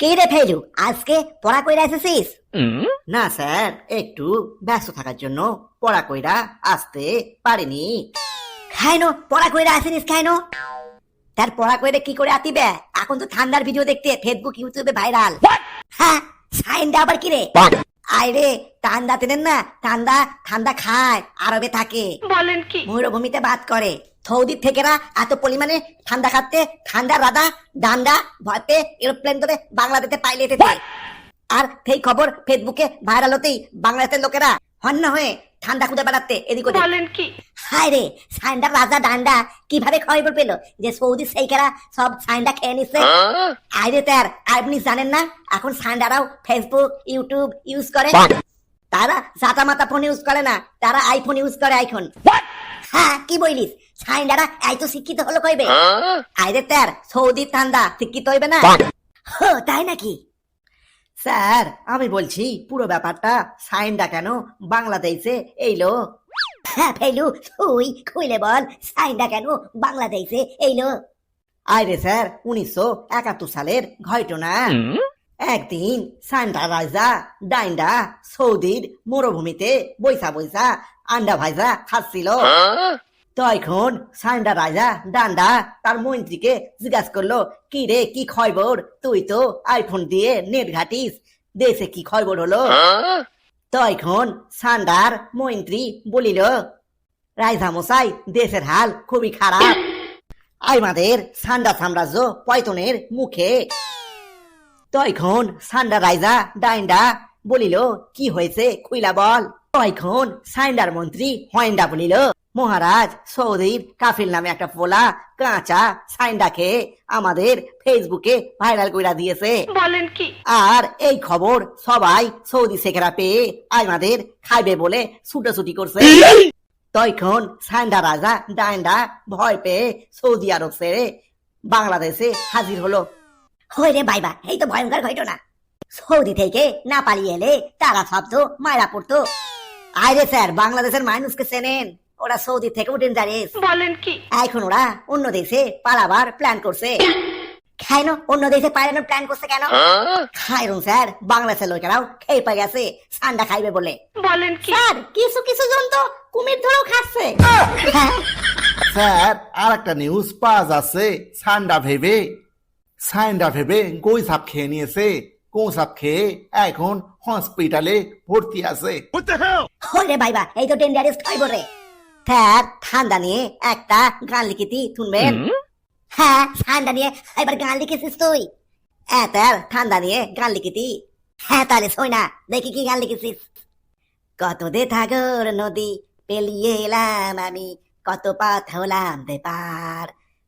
কে রে ফেলু আজকে পড়া কইরা এসেছিস? না স্যার একটু ব্যস্ত থাকার জন্য পড়া কইরা আসতে পারিনি। খাইনো পড়া কইরা আসিনিস খাইনো? তার পড়া কইরে কি করে আতিবে? এখন তো ঠান্ডার ভিডিও দেখতে ফেসবুক ইউটিউবে ভাইরাল হ্যাঁ সাইনটা আবার কি রে আইরে ঠান্ডা তেনেন না ঠান্ডা ঠান্ডা খায় আরবে থাকে। বলেন কি? মরুভূমিতে বাদ করে। সৌদির থেকেরা এত পরিমাণে ঠান্ডা খাচ্ছে ঠান্ডা রাধা ডান্ডা ভয়তে এরোপ্লেন ধরে বাংলাদেশে পাইলে আর সেই খবর ফেসবুকে ভাইরাল হতেই বাংলাদেশের লোকেরা হন্য হয়ে ঠান্ডা খুঁজে বেড়াতে এদিক বলেন কি? হায় রে সাইন্ডা রাজা ডান্ডা কীভাবে খবর পেল যে সৌদি সেইকেরা সব সাইন্ডা খেয়ে নিচ্ছে আইরে তার আপনি জানেন না? এখন সাইন্ডারাও ফেসবুক ইউটিউব ইউজ করে। তারা জাতা মাতা ফোন ইউজ করে না তারা আইফোন ইউজ করে আইফোন হ্যাঁ কি বলিস? সাইন্ডারা এত শিক্ষিত হলো কইবে। আইরে তার সৌদি ঠান্ডা শিক্ষিত হইবে না? হো তাই নাকি? স্যার আমি বলছি পুরো ব্যাপারটা সাইনটা কেন বাংলাদেশে এইলো? হ্যাঁ ফেলু তুই খুইলে বল সাইন্ডা কেন বাংলাদেশে এইলো আইরে স্যার উনিশশো একাত্তর সালের ঘটনা। একদিন সান্টা রাজা ডাইন্ডা সৌদির মরুভূমিতে বৈসা বৈসা আন্ডা ভাইজা খাচ্ছিল। তখন সান্ডা রাজা ডান্ডা তার মন্ত্রীকে জিজ্ঞাসা করল কি রে কি খবর তুই তো আইফোন দিয়ে নেট ঘাটিস। দেশে কি খবর হলো? তখন সান্ডার মন্ত্রী বলিল রাইজা মশাই দেশের হাল খুবই খারাপ আমাদের সান্ডা সাম্রাজ্য পয়তনের মুখে। তখন সান্ডা রাইজা ডাইন্ডা বলিল, কি হয়েছে খুইলা বল? তখন সাইন্ডার মন্ত্রী হয়েন্ডা বলিল মহারাজ সৌদির কাফিল নামে একটা পোলা কাঁচা সাইন্ডা খেয়ে আমাদের ফেসবুকে ভাইরাল কইরা দিয়েছে। বলেন কি? আর এই খবর সবাই সৌদি শেখরা পেয়ে আমাদের খাইবে বলে ছুটোছুটি করছে। তখন সান্ডা রাজা ডাইন্ডা ভয় পেয়ে সৌদি আরব ছেড়ে বাংলাদেশে হাজির হলো। হই রে বাইবা এই তো ভয়ঙ্কর ঘটনা। সৌদি থেকে না পালিয়ে এলে তারা ভাবতো মায়েরা পড়তো। আরে স্যার বাংলাদেশের মানুষকে চেনেন। ওরা সৌদি থেকে উঠেন জানিস বলেন কি? এখন ওরা অন্য দেশে পালাবার প্ল্যান করছে। খাইন অন্য দেশে পালানোর প্ল্যান করছে কেন? খাইরুন স্যার বাংলাদেশের লোকেরাও খেয়ে পাই গেছে ঠান্ডা খাইবে বলে। বলেন কি? স্যার কিছু কিছু জন তো কুমির ধরেও খাচ্ছে। হ্যাঁ। স্যার আর একটা নিউজ পাওয়া যাচ্ছে সান্ডা ভেবে। সান্ডা ভেবে গই সাপ খেয়ে নিয়েছে গো সাপ খেয়ে এখন হসপিটালে ভর্তি আছে। হরে ভাইবা এই তো ডেঞ্জারাস খাইব রে। স্যার ঠান্ডা নিয়ে একটা গান লিখিতি শুনবেন? হ্যাঁ ঠান্ডা নিয়ে এবার গান লিখেছিস তুই? হ্যাঁ স্যার ঠান্ডা নিয়ে গান লিখিতি হ্যাঁ তাহলে শোন না দেখি কি গান লিখেছিস। কত দে থাগর নদী পেলিয়ে এলাম আমি কত পথ হলাম পার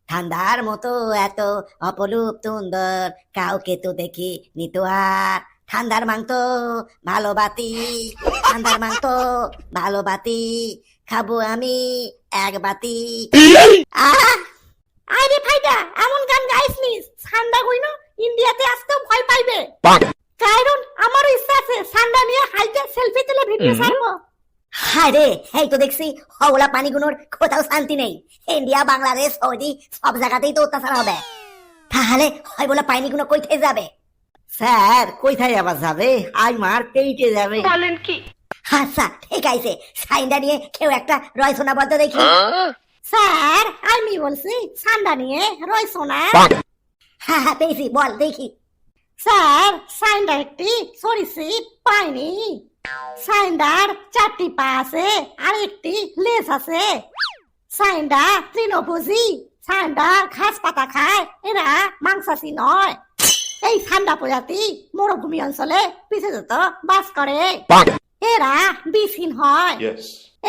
ঠান্ডার মতো এত অপরূপ সুন্দর কাউকে তো দেখি নিতো আর। ঠান্ডার মাংস ভালো বাতি ঠান্ডার মাংস ভালো বাতি। খাব আমি এক বাতি! আরে ভাইটা এমন গান গাইস নিস ঠান্ডা কইনো ইন্ডিয়াতে আসতেও ভয় পাইবে। কারণ আমারও ইচ্ছা আছে ঠান্ডা নিয়ে হাইটে সেলফি তুলে ভিডিও ছাড়বো। হায় রে এই তো দেখছি হওলা পানিগুলোর কোথাও শান্তি নেই। ইন্ডিয়া বাংলাদেশ সৌদি সব জায়গাতেই তো অত্যাচার হবে। তাহলে হয় বলে পানিগুলো কই থেকে যাবে? স্যার কোথায় আবার যাবে? আমার পেইটে যাবে। বলেন কি? আচ্ছা ঠিক আছে। সাইনটা নিয়ে কেউ একটা রয় সোনা বলতে দেখি। স্যার আমি বলছি সান্ডা নিয়ে রয় সোনা। হ্যাঁ হ্যাঁ পেয়েছি বল দেখি। স্যার সাইন্ডা একটি সরিষিপ পাইনি। সাইন্ডার চারটি পা আছে আর একটি লেজ আছে। সাইন্ডা তৃণভোজী সাইন্ডা ঘাস পাতা খায় এরা মাংসাশী নয়। এই ঠান্ডা প্রজাতি মরুভূমি অঞ্চলে বিশেষত বাস করে। এরা বিষহীন হয়।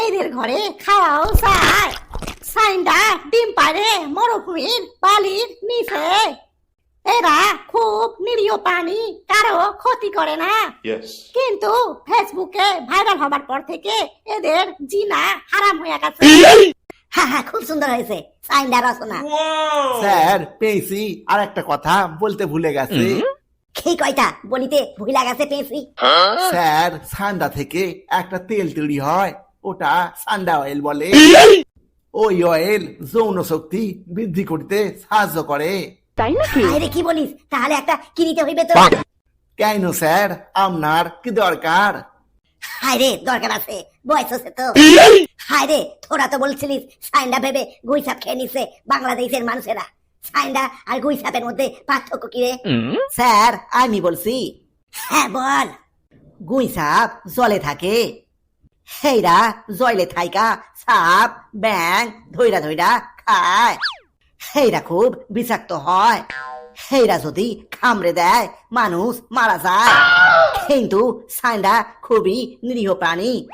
এদের ঘরে খাওয়াও চায় সাইন্ডা ডিম পারে মরুভূমির বালির নিচে। এরা খুব নিরীহ প্রাণী কারও ক্ষতি করে না। কিন্তু ফেসবুকে ভাইরাল হবার পর থেকে এদের জিনা হারাম হয়ে গেছে। হ্যাঁ হ্যাঁ খুব সুন্দর হয়েছে। সাইন্ডা রচনা। স্যার পেয়েছি। আর একটা কথা বলতে ভুলে গেছে। কি কয়টা? বলিতে ভুলা গেছে পেয়েছি। স্যার সান্ডা থেকে একটা তেল তৈরি হয়। ওটা সান্ডা অয়েল বলে। ওই অয়েল যৌন শক্তি বৃদ্ধি করতে সাহায্য করে। তাই নাকি? আরে কি বলিস? তাহলে একটা কিনিতে হইবে তো। কেন স্যার? আপনার কি দরকার? হায় রে দরকার আছে। বয়স হচ্ছে তো। হায় রে তোরা তো বলছিলিস সাইন্ডা ভেবে গুইসাপ খেয়ে নিছে বাংলাদেশের মানুষেরা। সাইন্ডা আর গুইসাপের মধ্যে পার্থক্য কি রে? স্যার আমি বলছি। হ্যাঁ বল। গুই সাপ জলে থাকে। সেইরা জলে থাইকা সাপ ব্যাং ধইরা ধইরা খায়। সেইরা খুব বিষাক্ত হয়। সেইরা যদি খামড়ে দেয় মানুষ মারা যায়। কিন্তু সাইন্ডা খুবই নিরীহ প্রাণী।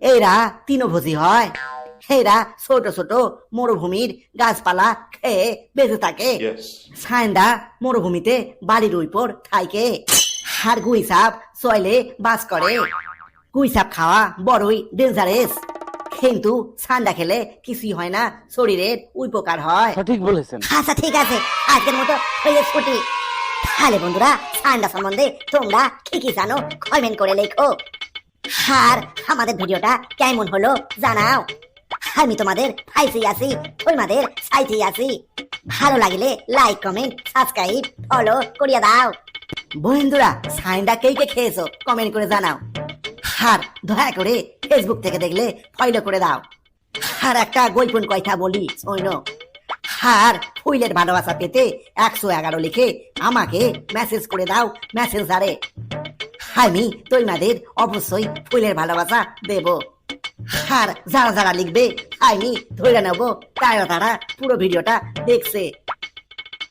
এরা তৃণভোজী হয়। এরা ছোট ছোট মরুভূমির গাছপালা খেয়ে বেঁচে থাকে। সাইন্ডা মরুভূমিতে বাড়ির উপর থাইকে আর গুই সাপ সয়লে বাস করে। গুই সাপ খাওয়া বড়ই ডেঞ্জারেস কিন্তু সান্ডা খেলে কিছুই হয় না শরীরের উপকার হয়। সঠিক বলেছেন। আচ্ছা ঠিক আছে আজকের মতো হয়ে ছুটি তাহলে বন্ধুরা ঠান্ডা সম্বন্ধে তোমরা কি কি জানো কমেন্ট করে লেখো। আর আমাদের ভিডিওটা কেমন হলো জানাও। আমি তোমাদের ফাইসি আছি তোমাদের সাইটি আছি ভালো লাগলে লাইক কমেন্ট সাবস্ক্রাইব ফলো করিয়া দাও। বন্ধুরা সাইন্ডা কে কে খেয়েছো? কমেন্ট করে জানাও। আর দয়া করে ফেসবুক থেকে দেখলে ফলো করে দাও। আর একটা গোলপন কয়টা বলি, শোনো। আর ফুইলের ভালোবাসা পেতে একশো এগারো লিখে আমাকে মেসেজ করে দাও মেসেঞ্জারে আমি তোমাদের অবশ্যই ফুলের ভালোবাসা দেব। আর যারা যারা লিখবে আমি ধরে নেব তারা তারা পুরো ভিডিওটা দেখছে।